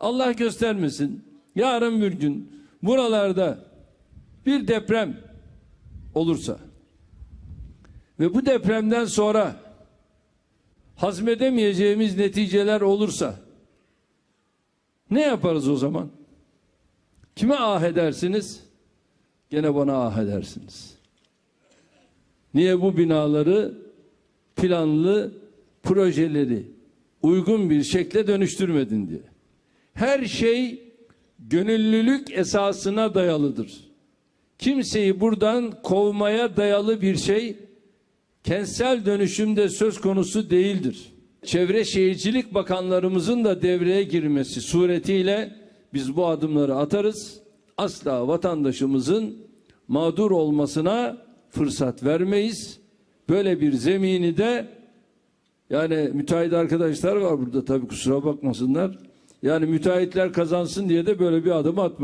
Allah göstermesin. Yarın bir gün buralarda bir deprem olursa ve bu depremden sonra hazmedemeyeceğimiz neticeler olursa ne yaparız o zaman? Kime ah edersiniz? Gene bana ah edersiniz. Niye bu binaları planlı projeleri uygun bir şekle dönüştürmedin diye. Her şey gönüllülük esasına dayalıdır. Kimseyi buradan kovmaya dayalı bir şey kentsel dönüşümde söz konusu değildir. Çevre Şehircilik Bakanlarımızın da devreye girmesi suretiyle biz bu adımları atarız. Asla vatandaşımızın mağdur olmasına fırsat vermeyiz. Böyle bir zemini de yani müteahhit arkadaşlar var burada tabii kusura bakmasınlar. Yani müteahhitler kazansın diye de böyle bir adım atmayız.